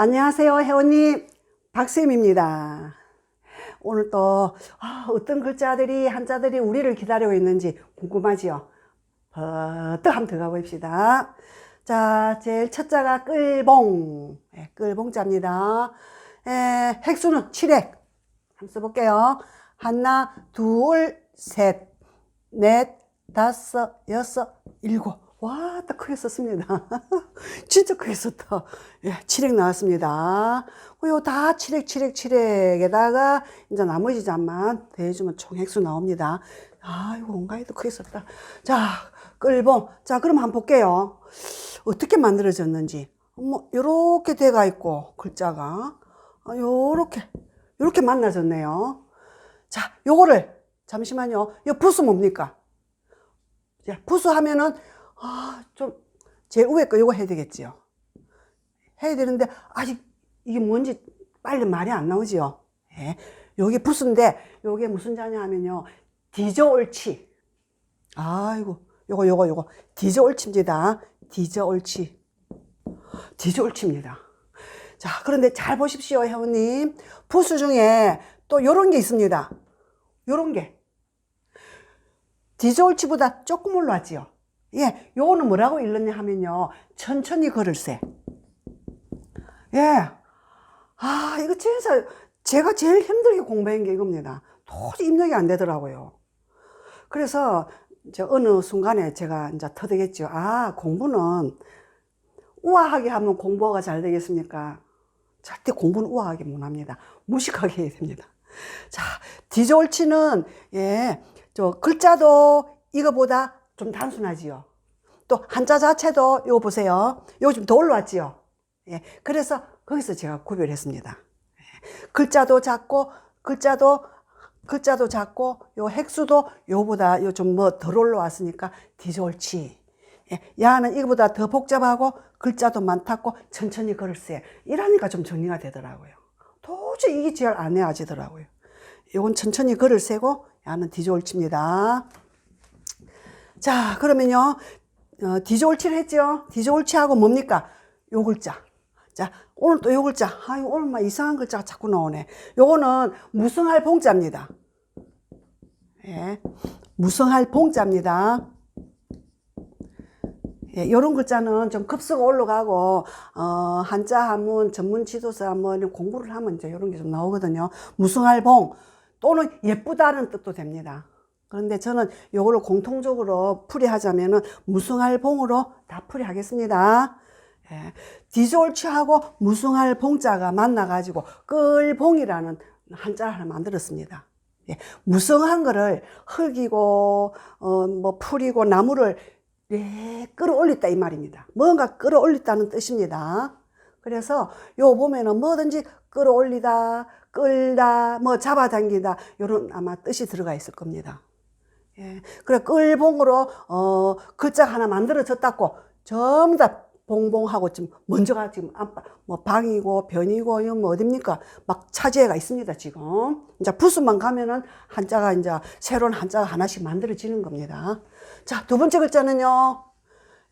안녕하세요, 회원님. 박쌤입니다. 오늘 또 아, 어떤 글자들이, 한자들이 우리를 기다리고 있는지 궁금하지요? 버뜩 한번 들어가 봅시다. 자, 제일 첫 자가 끌봉. 예, 끌봉자입니다. 예, 획수는 7획. 한번 써볼게요. 하나, 둘, 셋, 넷, 다섯, 여섯, 일곱. 와, 딱 크게 썼습니다. 진짜 크게 썼다. 예, 7획 나왔습니다. 그리고 다 7획, 7획, 7획에다가 이제 나머지 잠만 더해주면 총 획수 나옵니다. 아이고, 온가이도 크게 썼다. 자, 끌봉. 자, 그럼 한번 볼게요. 어떻게 만들어졌는지. 뭐, 요렇게 돼가 있고, 글자가. 아, 요렇게, 요렇게 만나졌네요. 자, 요거를, 잠시만요. 요 부수 뭡니까? 자, 부수 하면은, 아, 좀, 제일 위에 거 요거 해야 되겠지요. 해야 되는데, 아직 이게 뭔지 빨리 말이 안 나오지요. 예. 요게 부수인데, 요게 무슨 자냐 하면요. 디저 옳지. 아이고, 요거, 요거, 요거. 디저 옳치입니다. 디저 옳치. 디저 옳치입니다. 자, 그런데 잘 보십시오, 회원님. 부수 중에 또 요런 게 있습니다. 요런 게. 디저올치보다 조금 올라왔지요. 예, 요거는 뭐라고 읽느냐 하면요. 천천히 걸을세. 예. 아, 이거 진짜 제가 제일 힘들게 공부한 게 이겁니다. 도저히 입력이 안 되더라고요. 그래서 저 어느 순간에 제가 이제 터득했죠. 아, 공부는 우아하게 하면 공부가 잘 되겠습니까? 절대 공부는 우아하게 못 합니다. 무식하게 해야 됩니다. 자, 디졸치는, 예, 저 글자도 이거보다 좀 단순하지요. 또 한자 자체도 이거 보세요. 이거 좀 더 올라왔지요. 예, 그래서 거기서 제가 구별했습니다. 예, 글자도 작고, 글자도, 글자도 작고, 요 획수도 요보다 요 좀 뭐 덜 올라왔으니까 디졸치. 예, 야는 이거보다 더 복잡하고 글자도 많다고 천천히 걸을세. 이러니까 좀 정리가 되더라고요. 도저히 이게 제일 안 해야지더라고요. 이건 천천히 걸을 세고 야는 디졸치입니다. 자, 그러면요. 어, 디졸치를 했죠. 디졸치하고 뭡니까? 요 글자. 자, 오늘 또 요 글자. 아유, 오늘 막 이상한 글자가 자꾸 나오네. 요거는 무성할 봉자입니다. 예. 무성할 봉자입니다. 예, 요런 글자는 좀 급수가 올라가고, 어, 한자 한문, 전문 지도서 한번 공부를 하면 이제 요런 게 좀 나오거든요. 무성할 봉 또는 예쁘다는 뜻도 됩니다. 그런데 저는 요거를 공통적으로 풀이하자면은 무성할봉으로 다 풀이하겠습니다. 예, 디졸치하고 무성할봉자가 만나가지고 끌봉이라는 한자를 하나 만들었습니다. 예, 무성한 거를 흙이고, 어, 뭐 풀이고 나무를 네, 끌어올렸다 이 말입니다. 뭔가 끌어올렸다는 뜻입니다. 그래서 요 보면은 뭐든지 끌어올리다, 끌다, 뭐 잡아당기다 요런 아마 뜻이 들어가 있을 겁니다. 예. 그래 끌봉으로 어 글자 하나 만들어졌다고 전부 다 봉봉하고 지금 먼저가 지금 뭐 방이고 변이고 이거 뭐 어딥니까 막 차지해가 있습니다 지금 이제 부수만 가면은 한자가 이제 새로운 한자가 하나씩 만들어지는 겁니다. 자 두 번째 글자는요.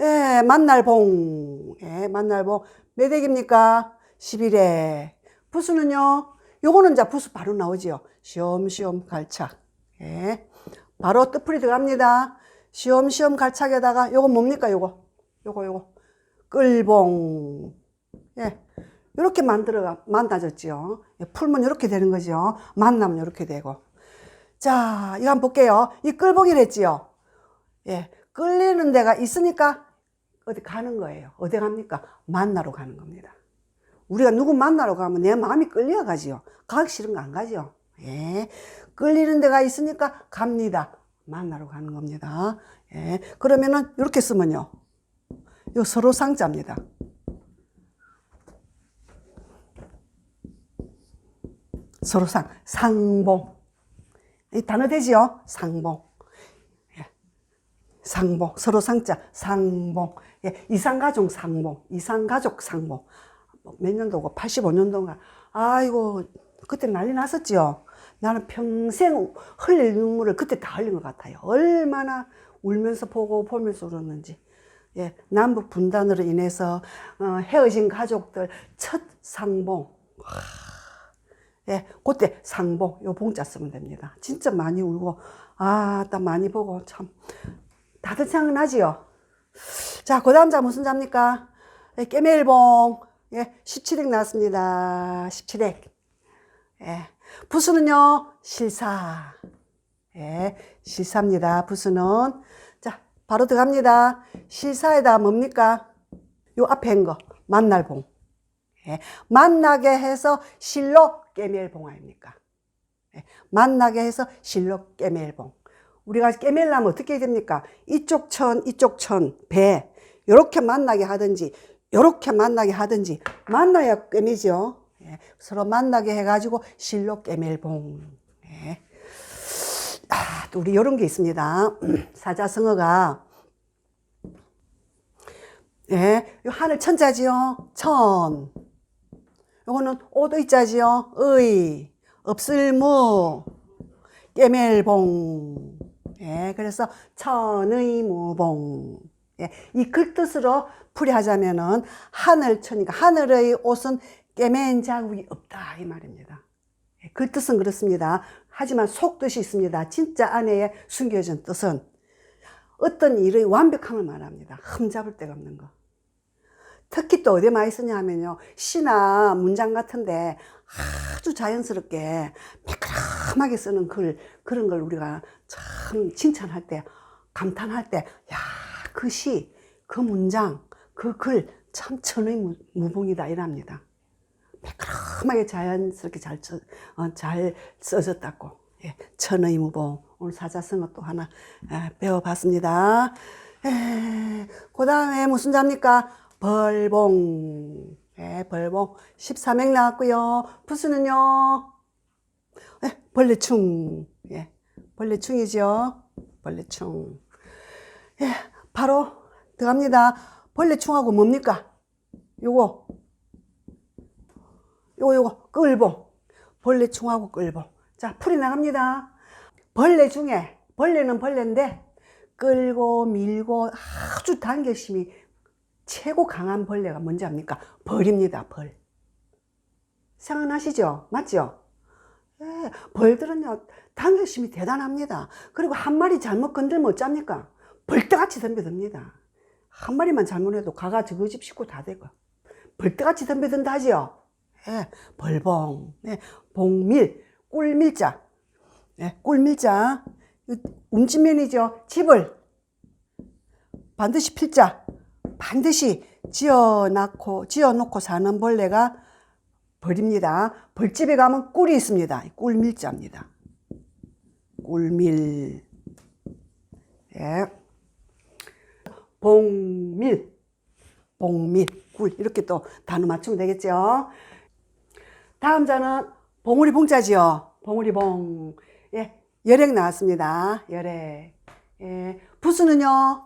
예, 만날봉. 예, 만날봉. 몇 액입니까? 11회. 부수는요. 요거는 이제 부수 바로 나오지요. 시험시험 갈착. 예. 바로 뜻풀이 들어갑니다. 시험시험 갈착에다가 요거 뭡니까? 요거. 요거, 요거. 끌봉. 예. 이렇게 만들어가, 만나졌지요. 예, 풀면 이렇게 되는 거죠. 만나면 이렇게 되고. 자, 이거 한번 볼게요. 이 끌봉이랬지요. 예. 끌리는 데가 있으니까 어디 가는 거예요. 어디 갑니까? 만나러 가는 겁니다. 우리가 누구 만나러 가면 내 마음이 끌려 가지요. 가기 싫은 거 안 가죠. 예. 끌리는 데가 있으니까 갑니다. 만나러 가는 겁니다. 예. 그러면은 이렇게 쓰면요. 요 서로 상자입니다. 서로 상, 상봉. 이 단어 되지요? 상봉. 예. 상봉. 서로 상자, 상봉. 예. 이상가족 상봉. 이상가족 상봉. 뭐몇 년도고, 85년도인가. 아이고, 그때 난리 났었지요. 나는 평생 흘릴 눈물을 그때 다 흘린 것 같아요. 얼마나 울면서 보고 보면서 울었는지. 예, 남북 분단으로 인해서 어, 헤어진 가족들 첫 상봉. 예, 그때 상봉 요 봉자 쓰면 됩니다. 진짜 많이 울고 아, 딱 많이 보고 참 다들 생각나지요. 자, 그 다음 자 무슨 자입니까? 예, 깨매일봉. 예, 17액 나왔습니다. 17액. 예. 부수는요, 실사. 예, 실사입니다. 부수는. 자, 바로 들어갑니다. 실사에다 뭡니까? 요 앞에 한 거, 만날봉. 예, 만나게 해서 실로 깨멜봉 아닙니까? 예, 만나게 해서 실로 깨멜봉. 우리가 깨멜라면 어떻게 됩니까? 이쪽 천, 이쪽 천, 배. 요렇게 만나게 하든지, 요렇게 만나게 하든지, 만나야 깨매죠. 예, 서로 만나게 해가지고 실로 깨멜봉. 예. 아, 또 우리 요런 게 있습니다. 사자성어가 예, 요 하늘 천자지요. 천. 요거는 오도 있자지요. 의, 없을무, 깨멜봉. 예, 그래서 천의 무봉. 예, 이 글뜻으로 풀이하자면은 하늘 천이니까 하늘의 옷은 깨맨 자국이 없다 이 말입니다. 예, 글뜻은 그렇습니다. 하지만 속뜻이 있습니다. 진짜 안에 숨겨진 뜻은 어떤 일의 완벽함을 말합니다. 흠잡을 데가 없는 거. 특히 또 어디에 많이 쓰냐 하면요. 시나 문장 같은데 아주 자연스럽게 매끄럼하게 쓰는 글, 그런 걸 우리가 참 칭찬할 때, 감탄할 때, 야, 그 시, 그 문장, 그 글, 참 천의 무- 무봉이다, 이랍니다. 매끄럼하게 자연스럽게 잘, 쳐, 어, 잘 써졌다고. 예, 천의 무봉. 오늘 사자성어 또 하나 예, 배워봤습니다. 그 다음에 무슨 자입니까? 벌봉. 예, 벌봉. 13행 나왔고요. 부수는요. 예, 벌레충. 예, 벌레충이죠. 벌레충. 예, 바로 들어갑니다. 벌레충하고 뭡니까? 요거. 요거, 요거, 끌봉. 벌레 충하고 끌봉. 자, 풀이 나갑니다. 벌레 중에, 벌레는 벌레인데, 끌고 밀고 아주 단결심이 최고 강한 벌레가 뭔지 압니까? 벌입니다, 벌. 생각나시죠? 맞죠? 예, 벌들은요, 단결심이 대단합니다. 그리고 한 마리 잘못 건들면 어쩝니까? 벌떼같이 덤벼듭니다. 한 마리만 잘못해도 가가 저거 집 식구 다 되고. 벌떼같이 덤벼든다 하지요? 예, 벌봉, 예, 봉밀, 꿀밀자, 예, 꿀밀자, 이 운치면이죠. 집을 반드시 필자, 반드시 지어놓고, 지어놓고 사는 벌레가 벌입니다. 벌집에 가면 꿀이 있습니다. 꿀밀자입니다. 꿀밀. 예. 봉밀. 봉밀. 꿀. 이렇게 또 단어 맞추면 되겠죠. 다음 자는 봉우리 봉자지요. 봉우리 봉. 예. 열액 나왔습니다. 열액. 예. 부수는요.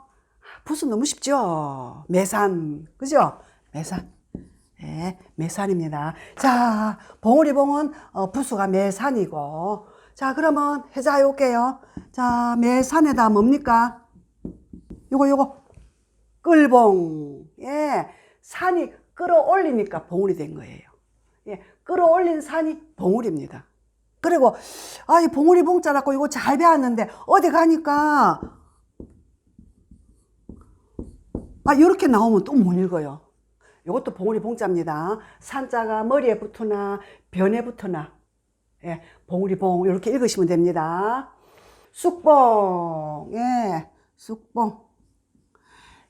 부수 너무 쉽죠. 매산. 그죠? 매산. 예, 매산입니다. 자, 봉우리 봉은 어, 부수가 매산이고. 자, 그러면 해자 해볼게요. 자, 매산에다 뭡니까? 요거, 요거. 끌봉. 예, 산이 끌어올리니까 봉우리 된 거예요. 예, 끌어올린 산이 봉우리입니다. 그리고, 아, 이 봉우리 봉자라고 이거 잘 배웠는데, 어디 가니까, 아, 이렇게 나오면 또 못 읽어요. 이것도 봉우리 봉자입니다. 산자가 머리에 붙으나 변에 붙으나 예, 봉우리 봉 이렇게 읽으시면 됩니다. 쑥봉 예, 쑥봉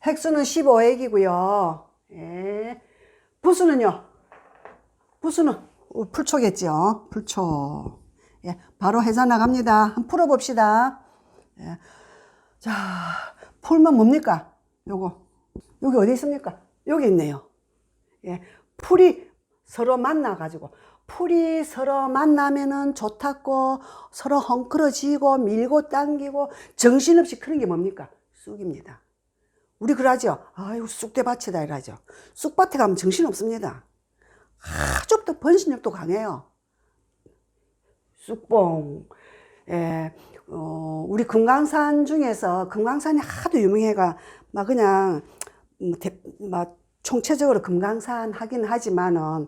핵수는 15액이고요. 예. 부수는요. 부수는 어, 풀초겠죠. 풀초. 예, 바로 해서 나갑니다. 한번 풀어봅시다. 예. 자, 풀면 뭡니까? 요거. 여기 어디 있습니까? 여기 있네요. 예, 풀이 서로 만나가지고 풀이 서로 만나면은 좋다고 서로 헝클어지고 밀고 당기고 정신없이 그런 게 뭡니까? 쑥입니다. 우리 그러죠. 아유 쑥대밭이다 이러죠. 쑥밭에 가면 정신 없습니다. 아주 또 번신력도 강해요. 쑥봉. 예, 어, 우리 금강산 중에서 금강산이 하도 유명해가 막 그냥 음, 대- 막 총체적으로 금강산 하긴 하지만은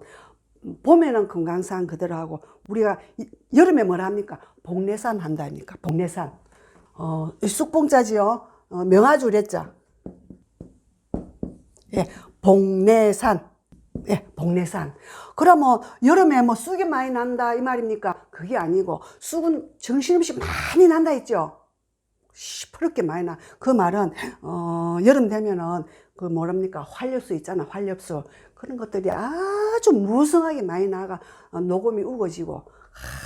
봄에는 금강산 그대로 하고 우리가 이- 여름에 뭘 합니까? 복례산 한다니까 복례산. 어, 이 쑥봉자지요. 어, 명아주랬자. 예, 복례산. 예, 복례산. 그러면 여름에 뭐 쑥이 많이 난다 이 말입니까? 그게 아니고 쑥은 정신없이 많이 난다 했죠. 시퍼렇게 많이 나. 그 말은 어, 여름 되면은 그 뭐랍니까 활엽수 있잖아 활엽수 그런 것들이 아주 무성하게 많이 나가 어, 녹음이 우거지고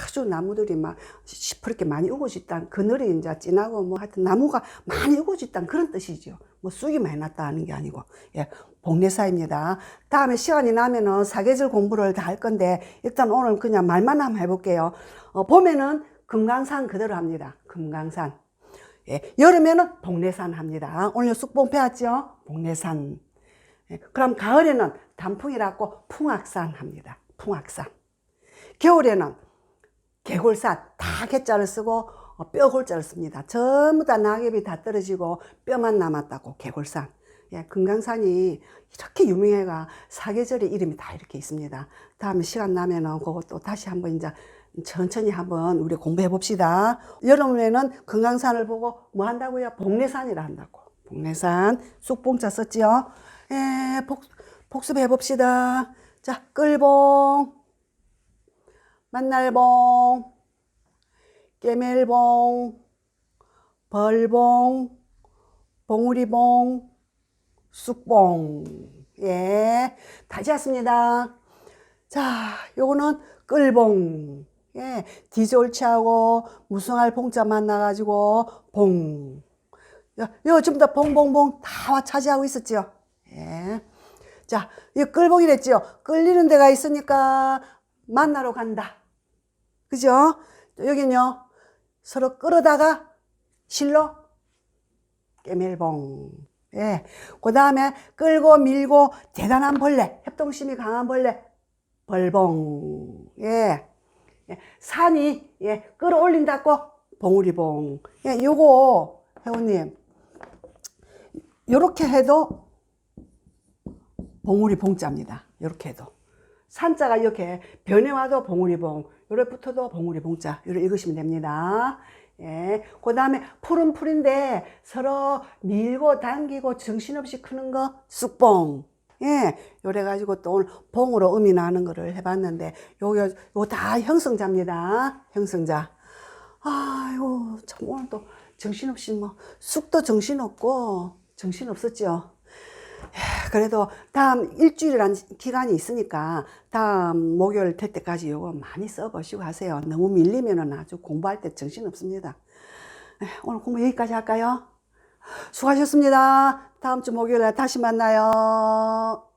아주 나무들이 막 시퍼렇게 많이 우거졌다. 그늘이 이제 진하고 뭐 하여튼 나무가 많이 우거졌다 그런 뜻이죠. 뭐 쑥이 많이 났다 하는 게 아니고 예 복례사입니다. 다음에 시간이 나면은 사계절 공부를 다 할 건데 일단 오늘 그냥 말만 한번 해볼게요. 어, 봄에는 금강산 그대로 합니다. 금강산. 예, 여름에는 복례산 합니다. 오늘 쑥봉 배웠죠? 복례산. 예, 그럼 가을에는 단풍이라고 풍악산 합니다. 풍악산. 겨울에는 개골산 다 개자를 쓰고 어, 뼈골자를 씁니다. 전부 다 낙엽이 다 떨어지고 뼈만 남았다고 개골산. 예, 금강산이 이렇게 유명해가 사계절의 이름이 다 이렇게 있습니다. 다음에 시간 나면은 그것도 다시 한번 이제 천천히 한번 우리 공부해 봅시다. 여름에는 금강산을 보고 뭐 한다고요? 복례산이라 한다고. 복례산 쑥봉자 썼지요? 예, 복, 복습해 봅시다. 자, 끌봉, 만날봉, 깨멜봉, 벌봉, 봉우리봉, 쑥봉. 예, 다 지었습니다. 자, 요거는 끌봉. 예, 디졸치하고 무성할 봉자 만나가지고 봉. 요, 요 전부 다 봉봉봉 다 차지하고 있었죠. 예. 자, 이 끌봉이랬죠. 끌리는 데가 있으니까 만나러 간다. 그죠? 여기는요, 서로 끌어다가 실로 깨멜봉. 예. 그 다음에 끌고 밀고 대단한 벌레, 협동심이 강한 벌레, 벌봉. 예. 예. 산이, 예, 끌어올린다고 봉우리봉. 예, 요거, 회원님. 요렇게 해도 봉우리 봉자입니다. 요렇게 해도. 산자가 이렇게 변해와도 봉우리봉, 요래 붙어도 봉우리봉자, 요래 읽으시면 됩니다. 예. 그 다음에 푸른 풀인데 서로 밀고 당기고 정신없이 크는 거 쑥봉. 예. 요래 가지고 또 오늘 봉으로 음이 나는 거를 해봤는데, 요, 요, 요 다 형성자입니다. 형성자. 아이고, 참 오늘 또 정신없이 뭐, 쑥도 정신없고, 정신없었죠. 그래도 다음 일주일이란 기간이 있으니까 다음 목요일 될 때까지 요거 많이 써보시고 하세요. 너무 밀리면은 아주 공부할 때 정신 없습니다. 에, 오늘 공부 여기까지 할까요? 수고하셨습니다. 다음 주 목요일에 다시 만나요.